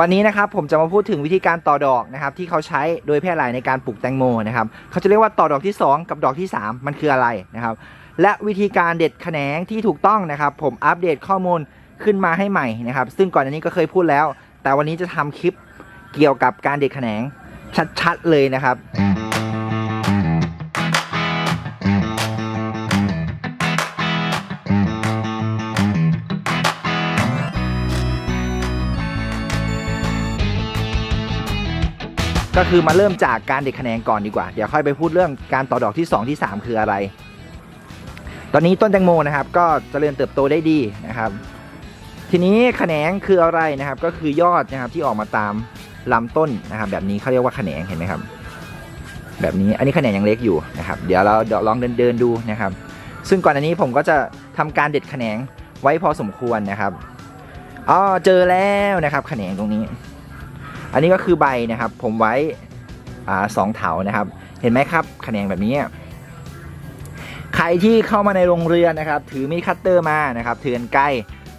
วันนี้นะครับผมจะมาพูดถึงวิธีการต่อดอกนะครับที่เขาใช้โดยแพร่หลายในการปลูกแตงโมนะครับเขาจะเรียกว่าต่อดอกที่ 2 กับดอกที่ 3 มันคืออะไรนะครับและวิธีการเด็ดแขนงที่ถูกต้องนะครับ ผมอัปเดตข้อมูลขึ้นมาให้ใหม่นะครับ ซึ่งก่อนอันนี้ก็เคยพูดแล้ว แต่วันนี้จะทำคลิปเกี่ยวกับการเด็ดแขนงชัดๆเลยนะครับ ก็คือมาเริ่มจากการเด็ดแขนงก่อนดีกว่า เดี๋ยวค่อยไปพูดเรื่องการต่อดอกที่ 2 ที่ 3 คืออะไร ตอนนี้ต้นแตงโมนะครับ ก็จเจริญเติบโตได้ดีนะครับ ทีนี้แขนงคืออะไรนะครับ ก็คือยอดนะครับที่ออกมาตามลำต้นนะครับ แบบนี้เขาเรียกว่าแขนงเห็นไหมครับ แบบนี้อันนี้แขนงยังเล็กอยู่นะครับ เดี๋ยวเราลองเดินเดินๆดูนะครับ ซึ่งก่อนอันนี้ผมก็จะทำการเด็ดแขนงไว้พอสมควรนะครับอ๋อเจอแล้วนะครับ แขนงตรงนี้ อันนี้ก็คือใบนะครับ ผมไว้สองเถานะครับ เห็นไหมครับแขนงแบบนี้ใครที่เข้ามาในโรงเรือนนะครับ ถือมีดคัตเตอร์มานะครับถือกันไกล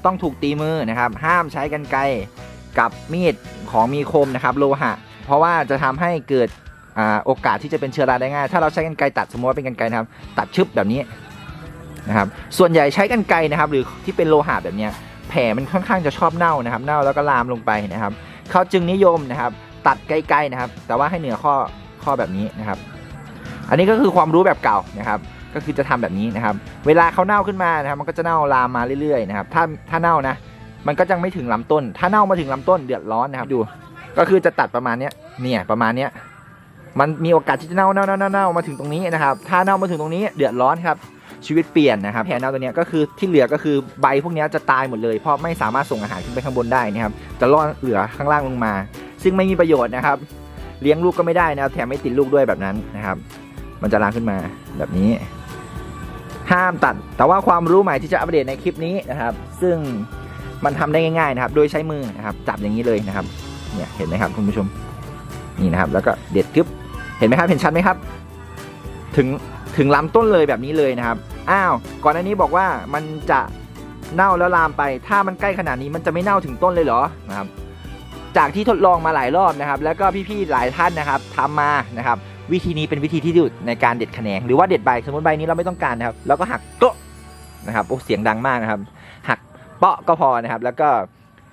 ต้องถูกตีมือนะครับ ห้ามใช้กันไกลกับมีดของมีคมนะครับ โลหะ เพราะว่าจะทำให้เกิดอโอกาสที่จะเป็นเชื้อราได้ง่าย ถ้าเราใช้กันไกลตัดสมมติว่าเป็นกันไกลนะครับ ตัดชึบแบบนี้นะครับ ส่วนใหญ่ใช้กันไกลนะครับ หรือที่เป็นโลหะแบบนี้แผลมันค่อนข้างจะชอบเน่านะครับ เน่าแล้วก็ลามลงไปนะครับ เขาจึงนิยมนะครับ ตัดใกล้ๆนะครับ แต่ว่าให้เหนือข้อข้อแบบนี้นะครับ อันนี้ก็คือความรู้แบบเก่านะครับ ก็คือจะทำแบบนี้นะครับ เวลาเขาเน่าขึ้นมานะครับ มันก็จะเน่าลามมาเรื่อยๆนะครับ ถ้าถ้าเน่านะ มันก็จะไม่ถึงลำต้น ถ้าเน่ามาถึงลำต้นเดือดร้อนนะครับ ดู ก็คือจะตัดประมาณเนี้ยเนี่ยประมาณเนี้ย มันมีโอกาสที่จะเน่าเน่าเน่าเน่านามาถึงตรงนี้นะครับ ถ้าเน่ามาถึงตรงนี้เดือดร้อนครับชีวิตเปลี่ยนนะครับแผลเน่าตัวนี้ก็คือที่เหลือก็คือใบพวกนี้จะตายหมดเลยเพราะไม่สามารถส่งอาหารขึ้นไปข้างบนได้นะครับจะล่อเหลือข้างล่างลงมา ซึ่งไม่มีประโยชน์นะครับ เลี้ยงลูกก็ไม่ได้นะแถมไม่ติดลูกด้วยแบบนั้นนะครับ มันจะล้างขึ้นมาแบบนี้ ห้ามตัด แต่ว่าความรู้ใหม่ที่จะอัปเดตในคลิปนี้นะครับ ซึ่งมันทำได้ง่ายๆนะครับ โดยใช้มือนะครับ จับอย่างนี้เลยนะครับ เนี่ยเห็นไหมครับคุณผู้ชมนี่นะครับ แล้วก็เด็ดกึ๊บ เห็นไหมครับเห็นชัดไหมครับ ถึงถึงลำต้นเลยแบบนี้เลยนะครับ อ้าวก่อนหน้านี้บอกว่ามันจะเน่าแล้วลามไป ถ้ามันใกล้ขนาดนี้มันจะไม่เน่าถึงต้นเลยเหรอนะครับ จากที่ทดลองมาหลายรอบนะครับ แล้วก็พี่ๆหลายท่านนะครับทำมานะครับ วิธีนี้เป็นวิธีที่ดีที่สุดในการเด็ดแขนงหรือว่าเด็ดใบสมมติใบนี้เราไม่ต้องการนะครับแล้วก็หักโต๊ะนะครับโอ้เสียงดังมากนะครับ หักเปาะก็พอนะครับ แล้วก็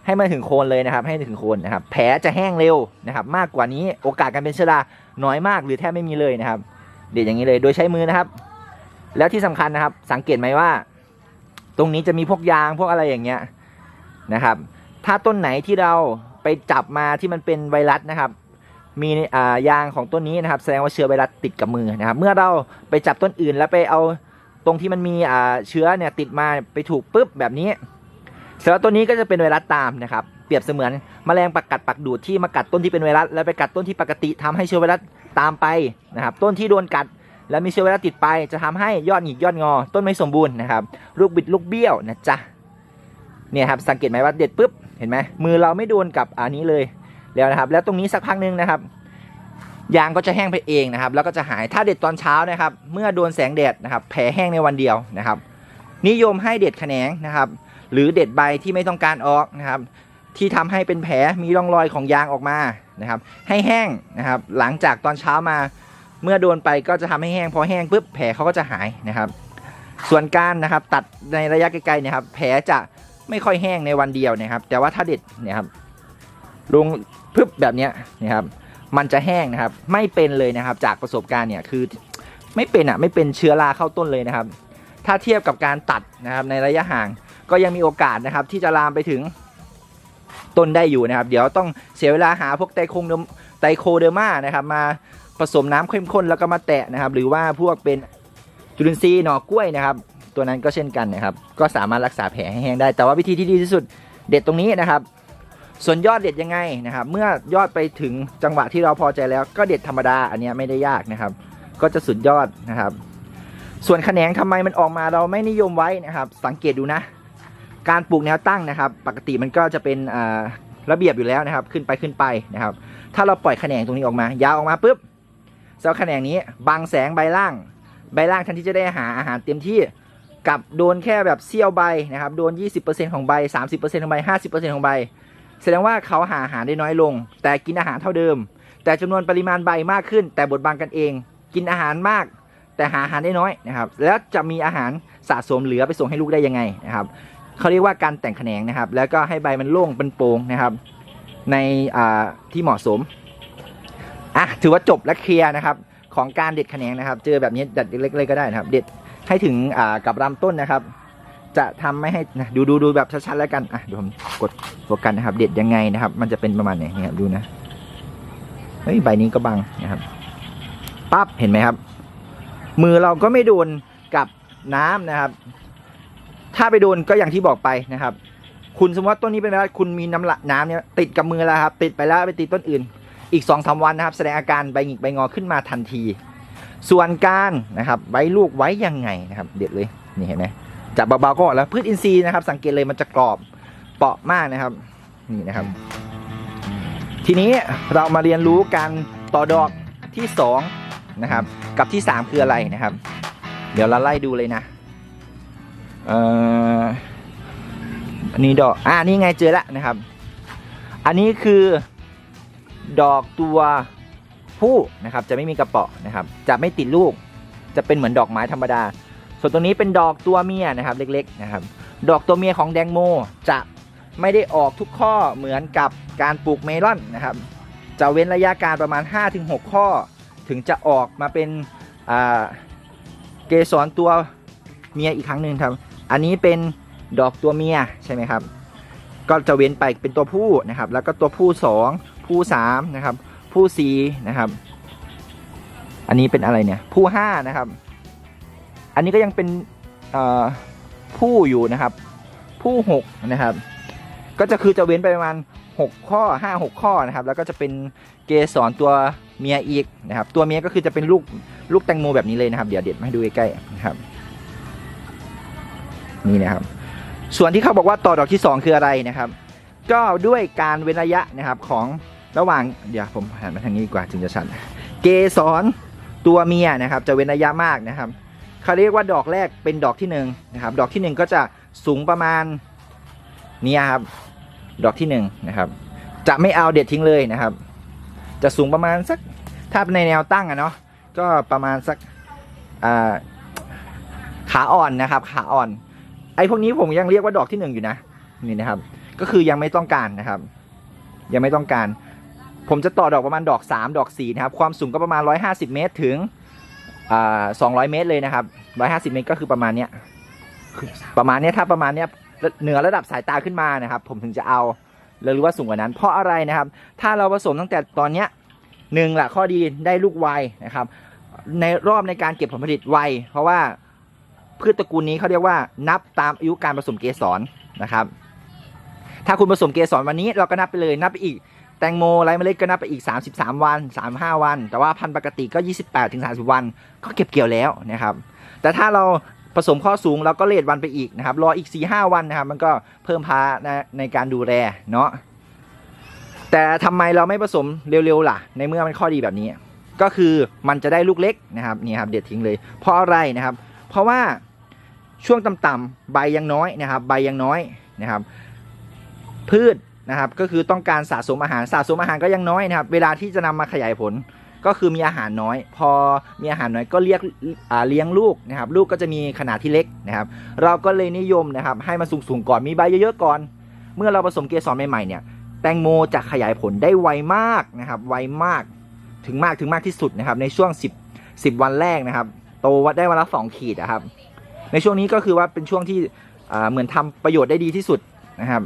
ให้มันถึงโคนเลยนะครับ ให้ถึงโคนนะครับ แผลจะแห้งเร็วนะครับ มากกว่านี้โอกาสการเป็นเชื้อรา น้อยมากหรือแทบไม่มีเลยนะครับ เด็ดอย่างนี้เลยโดยใช้มือนะครับ แล้วที่สำคัญนะครับ สังเกตไหมว่า ตรงนี้จะมีพวกยางพวกอะไรอย่างเงี้ยนะครับ ถ้าต้นไหนที่เราไปจับมาที่มันเป็นไวรัสนะครับ มีอ่ายางของต้นนี้นะครับ แสดงว่าเชื้อไวรัสติดกับมือนะครับ เมื่อเราไปจับต้นอื่นแล้วไปเอาตรงที่มันมีอ่าเชื้อเนี่ยติดมาไปถูกปุ๊บแบบนี้เสร็จแล้วต้นนี้ก็จะเป็นไวรัสตามนะครับ รียบเสมือนแมลงปักกัดปักดูดที่มากัดต้นที่เป็นไวรัสแล้วไปกัดต้นที่ปกติทำให้เชื้อไวรัสตามไปนะครับต้นที่โดนกัด แล้วมีเชื้อไวรัสติดไป จะทำให้ยอดหงิกยอดงอ ต้นไม่สมบูรณ์นะครับลูกบิดลูกเบี้ยวนะจ๊ะเนี่ยครับสังเกตไหมว่าเด็ดปุ๊บเห็นไหมมือเราไม่โดนกับอันนี้เลยแล้วนะครับ แล้วตรงนี้สักพักหนึงนะครับยางก็จะแห้งไปเองนะครับ แล้วก็จะหายถ้าเด็ดตอนเช้านะครับ เมื่อโดนแสงแดดนะครับ แผลแห้งในวันเดียวนะครับ นิยมให้เด็ดแขนงนะครับ หรือเด็ดใบที่ไม่ต้องการออกนะครับ ที่ทำให้เป็นแผลมีร่องรอยของยางออกมานะครับ ให้แห้งนะครับ หลังจากตอนเช้ามาเมื่อโดนไปก็จะทำให้แห้งพอแห้งปุ๊บแผลเขาก็จะหายนะครับ ส่วนการนะครับตัดในระยะไกลๆนี่ยครับ แผลจะไม่ค่อยแห้งในวันเดียวนะครับ แต่ว่าถ้าเด็ดเนี่ยครับลงพึบแบบนี้นะครับ มันจะแห้งนะครับ ไม่เป็นเลยนะครับ จากประสบการณ์เนี่ยคือไม่เป็นอะไม่เป็นเชื้อราเข้าต้นเลยนะครับ ถ้าเทียบกับการตัดนะครับในระยะห่างก็ยังมีโอกาสนะครับ ที่จะลามไปถึง ต้นได้อยู่นะครับ เดี๋ยวต้องเสียเวลาหาพวกไตโคงไตโคเดอร์มานะครับ มาผสมน้ำเข้มข้นแล้วก็มาแตะนะครับ หรือว่าพวกเป็นจุลินทรีย์หน่อกล้วยนะครับ ตัวนั้นก็เช่นกันนะครับ ก็สามารถรักษาแผลให้แห้งได้ แต่ว่าวิธีที่ดีที่สุดเด็ดตรงนี้นะครับ ส่วนยอดเด็ดยังไงนะครับ เมื่อยอดไปถึงจังหวะที่เราพอใจแล้วก็เด็ดธรรมดาอันนี้ไม่ได้ยากนะครับ ก็จะสุดยอดนะครับ ส่วนแขนงทำไมมันออกมาเราไม่นิยมไว้นะครับ สังเกตดูนะ การปลูกแนวตั้งนะครับ ปกติมันก็จะเป็นระเบียบอยู่แล้วนะครับ ขึ้นไปขึ้นไปนะครับ ถ้าเราปล่อยแขนงตรงนี้ออกมายาวออกมาปุ๊บเสาแขนงนี้บังแสงใบล่าง ใบล่างทันที่จะได้หาอาหารเต็มที่กับโดนแค่แบบเสี้ยวใบนะครับ โดน 20%ของใบ 30%ของใบ 50%ของใบ แสดงว่าเขาหาอาหารได้น้อยลง แต่กินอาหารเท่าเดิม แต่จำนวนปริมาณใบมากขึ้น แต่บดบังกันเอง กินอาหารมาก แต่หาอาหารได้น้อยนะครับ แล้วจะมีอาหารสะสมเหลือไปส่งให้ลูกได้ยังไงนะครับ เขาเรียกว่าการแต่งแขนงนะครับ แล้วก็ให้ใบมันโล่งเป็นโปร่งนะครับ ในอ่าที่เหมาะสมอะถือว่าจบและเคลียร์นะครับ ของการเด็ดแขนงนะครับ เจอแบบนี้ดัดเล็กๆเลยก็ได้นะครับ เด็ดให้ถึงอ่ากับลำต้นนะครับ จะทำไม่ให้นะดูดูดูแบบชัดๆแล้วกันอะเดี๋ยวผมกดโฟกัสนะครับ เด็ดยังไงนะครับ มันจะเป็นประมาณไหนเนี่ยครับดูนะเฮ้ยใบนี้ก็บังนะครับปั๊บเห็นไหมครับ มือเราก็ไม่โดนกับน้ำนะครับ ถ้าไปโดนก็อย่างที่บอกไปนะครับ คุณสมมติว่าต้นนี้เป็นอะไรคุณมีน้ำละน้ำเนี่ยติดกับมือแล้วครับ ติดไปแล้วไปติดต้นอื่น อีกสองสาวันนะครับ แสดงอาการใบหงิกใบงอขึ้นมาทันที ส่วนการนะครับใบลูกไว้ยังไงนะครับ เด็ดเลยนี่เห็นไหมจับเบาๆก็แล้วพืชอินทรีย์นะครับ สังเกตเลยมันจะกรอบเปาะมากนะครับนี่นะครับ ทีนี้เรามาเรียนรู้การต่อดอกที่สองนะครับ กับที่สามคืออะไรนะครับ เดี๋ยวเราไล่ดูเลยนะ เอ่ออันนี้ดอกอ่านี่ไงเจอแล้วนะครับ อันนี้คือดอกตัวผู้นะครับจะไม่มีกระเปาะนะครับ จะไม่ติดลูก จะเป็นเหมือนดอกไม้ธรรมดา ส่วนตัวนี้เป็นดอกตัวเมียนะครับเล็กๆนะครับ ดอกตัวเมียของแดงโมจะไม่ได้ออกทุกข้อเหมือนกับการปลูกเมลอนนะครับ จะเว้นระยะการประมาณ 5-6 ข้อ ถึงจะออกมาเป็นเกสรตัวเมียอีกครั้งหนึ่งครับ อันนี้เป็นดอกตัวเมียใช่ไหมครับ ก็จะเว้นไปเป็นตัวผู้นะครับ แล้วก็ตัวผู้สองผู้สามนะครับ ผู้สี่นะครับ อันนี้เป็นอะไรเนี่ย ผู้ห้านะครับ อันนี้ก็ยังเป็นผู้อยู่นะครับ ผู้หกนะครับ ก็จะคือจะเว้นไปประมาณหกข้อห้าหกข้อนะครับ แล้วก็จะเป็นเกสรตัวเมียอีกนะครับ ตัวเมียก็คือจะเป็นลูกลูกแตงโมแบบนี้เลยนะครับ เดี๋ยวเด็ดมาให้ดูใกล้ๆนะครับ นี่นะครับ ส่วนที่เขาบอกว่าต่อดอกที่สองคืออะไรนะครับ ก็ด้วยการเว้นระยะนะครับของระหว่างเดี๋ยวผมหันมาทางนี้ดีกว่าจึงจะชัดเกสรตัวเมียนะครับ จะเว้นระยะมากนะครับเขาเรียกว่าดอกแรกเป็นดอกที่หนึ่งนะครับ ดอกที่หนึ่งก็จะสูงประมาณนี่ครับ ดอกที่หนึ่งนะครับ จะไม่เอาเด็ดทิ้งเลยนะครับ จะสูงประมาณสักถ้าในแนวตั้งอะเนาะก็ประมาณสักขาอ่อนนะครับ ขาอ่อน ไอ้พวกนี้ผมยังเรียกว่าดอกที่หนึ่งอยู่นะนี่นะครับ ก็คือยังไม่ต้องการนะครับ ยังไม่ต้องการ ผมจะต่อดอกประมาณดอก3ดอก4นะครับ ความสูงก็ประมาณ150เมตรถึงสอ่า200เมตรเลยนะครับ150เมตรก็คือประมาณเนี้ยประมาณเนี้ยถ้าประมาณเนี้ยเหนือระดับสายตาขึ้นมานะครับ ผมถึงจะเอาหรือว่าสูงกว่านั้น เพราะอะไรนะครับ ถ้าเราผสมตั้งแต่ตอนเนี้ยหนึ่งละข้อดีได้ลูกไวนะครับ ในรอบในการเก็บผลผลิตไว เพราะว่า พืชตระกูลนี้เขาเรียกว่านับตามอายุการผสมเกสรนะครับ ถ้าคุณผสมเกสรวันนี้เราก็นับไปเลยนับไปอีกแตงโมไรเมล็ดก็นับไปอีก 33 วัน 35 วัน แต่ว่าพันธุ์ปกติก็ 28ถึง30 วัน ก็เก็บเกี่ยวแล้วนะครับ แต่ถ้าเราผสมข้อสูงเราก็เลทวันไปอีกนะครับ รออีก 4-5 วันนะครับ มันก็เพิ่มภานะในการดูแลเนาะแต่ทำไมเราไม่ผสมเร็วๆล่ะ ในเมื่อมันข้อดีแบบนี้ ก็คือมันจะได้ลูกเล็กนะครับนี่ครับเด็ดทิ้งเลย เพราะอะไรนะครับ เพราะว่าช่วงต่ำๆใบยังน้อยนะครับ ใบยังน้อยนะครับ พืชนะครับ ก็คือต้องการสะสมอาหารสะสมอาหารก็ยังน้อยนะครับ เวลาที่จะนำมาขยายผลก็คือมีอาหารน้อย พอมีอาหารน้อยก็เรียกเลี้ยงลูกนะครับ ลูกก็จะมีขนาดที่เล็กนะครับ เราก็เลยนิยมนะครับ ให้มันสูงๆก่อนมีใบเยอะๆก่อน เมื่อเราผสมเกสรใหม่ๆเนี่ยแตงโมจะขยายผลได้ไวมากนะครับ ไวมากถึงมากถึงมากที่สุดนะครับ ในช่วง 10 10 วันแรกนะครับ โตวัดได้วันละ2ขีดนะครับ ในช่วงนี้ก็คือว่าเป็นช่วงที่เหมือนทำประโยชน์ได้ดีที่สุดนะครับ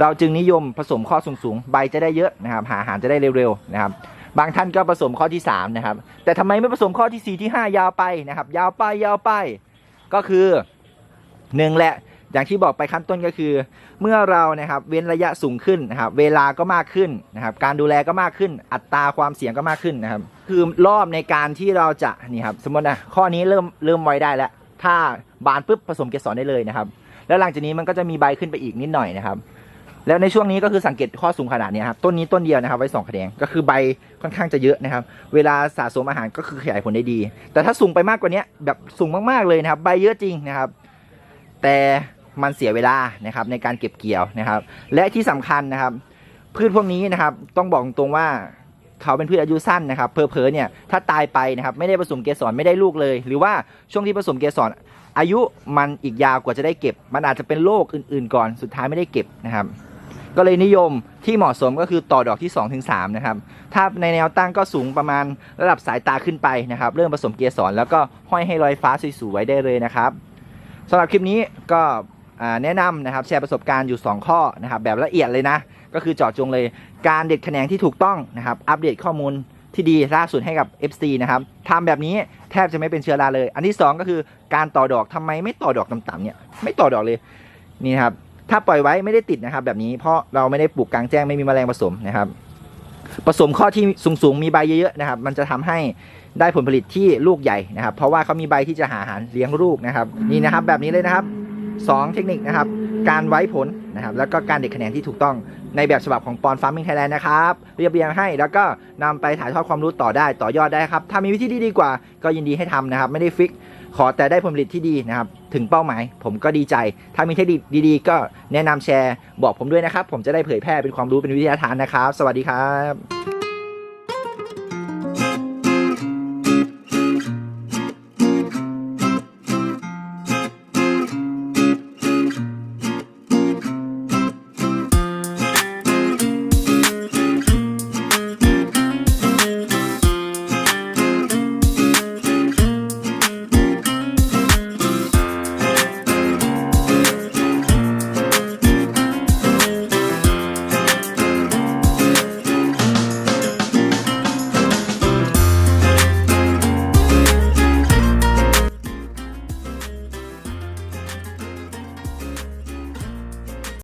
เราจึงนิยมผสมข้อสูงๆใบจะได้เยอะนะครับ หาอาหารจะได้เร็วๆนะครับ บางท่านก็ผสมข้อที่3นะครับ แต่ทำไมไม่ผสมข้อที่ 4 ที่ 5 ยาวไปนะครับ ยาวไปยาวไป ก็คือหนึ่งแหละอย่างที่บอกไปขั้นต้นก็คือ เมื่อเรานะครับเว้นระยะสูงขึ้นนะครับ เวลาก็มากขึ้นนะครับ การดูแลก็มากขึ้น อัตราความเสี่ยงก็มากขึ้นนะครับ คือรอบในการที่เราจะนี่ครับสมมตินะข้อนี้เริ่มเริ่มไว้ได้แล้ว ถ้าบานปุ๊บผสมเกสรได้เลยนะครับ แล้วหลังจากนี้มันก็จะมีใบขึ้นไปอีกนิดหน่อยนะครับ แล้วในช่วงนี้ก็คือสังเกตข้อสูงขนาดนี้ครับต้นนี้ต้นเดียวนะครับ ไว้สองแขนงก็คือใบค่อนข้างจะเยอะนะครับ เวลาสะสมอาหารก็คือขยายผลได้ดี แต่ถ้าสูงไปมากกว่านี้แบบสูงมากๆเลยนะครับ ใบเยอะจริงนะครับ แต่มันเสียเวลานะครับในการเก็บเกี่ยวนะครับ และที่สำคัญนะครับ พืชพวกนี้นะครับต้องบอกตรงว่า เขาเป็นพืชอายุสั้นนะครับเพอเพอเนี่ยถ้าตายไปนะครับไม่ได้ผสมเกสรไม่ได้ลูกเลย หรือว่าช่วงที่ผสมเกสรอายุมันอีกยาวกว่าจะได้เก็บ มันอาจจะเป็นโรคอื่นๆ ก่อนสุดท้ายไม่ได้เก็บนะครับ ก็เลยนิยมที่เหมาะสมก็คือต่อดอกที่ 2-3นะครับถ้าในแนวตั้งก็สูงประมาณระดับสายตาขึ้นไปนะครับ เริ่มผสมเกสรแล้วก็ห้อยให้ลอยฟ้าสวยๆได้เลยนะครับสำหรับคลิปนี้ก็แนะนำนะครับแชร์ประสบการณ์อยู่ 2 ข้อนะครับแบบละเอียดเลยนะ ก็คือเจาะจงเลยการเด็ดแขนงที่ถูกต้องนะครับ อัปเดตข้อมูลที่ดีล่าสุดให้กับ FC นะครับทำแบบนี้แทบจะไม่เป็นเชื้อราเลย อันที่ 2 ก็คือการต่อดอกทำไมไม่ต่อดอกต่ำๆเนี่ยไม่ต่อดอกเลยนี่ครับถ้าปล่อยไว้ไม่ได้ติดนะครับ แบบนี้เพราะเราไม่ได้ปลูกกลางแจ้งไม่มีแมลงผสมนะครับผสมข้อที่สูงๆมีใบเยอะๆนะครับ มันจะทำให้ได้ผลผลิตที่ลูกใหญ่นะครับ เพราะว่าเขามีใบที่จะหาอาหารเลี้ยงลูกนะครับ นี่นะครับแบบนี้เลยนะครับสองเทคนิคนะครับ การไว้ผลนะครับ แล้วก็การเด็ดคะแนนที่ถูกต้อง ในแบบฉบับของปอนฟาร์มิงไทยแลนด์นะครับ เรียบเรียงให้แล้วก็นำไปถ่ายทอดความรู้ต่อได้ต่อยอดได้ครับ ถ้ามีวิธีที่ดีกว่าก็ยินดีให้ทำนะครับ ไม่ได้ฟิก ขอแต่ได้ผลผลิตที่ดีนะครับ ถึงเป้าหมาย ผมก็ดีใจ ถ้ามีเทคนิคดีๆ ก็แนะนำแชร์ บอกผมด้วยนะครับ ผมจะได้เผยแพร่เป็นความรู้เป็นวิทยาทานนะครับ สวัสดีครับ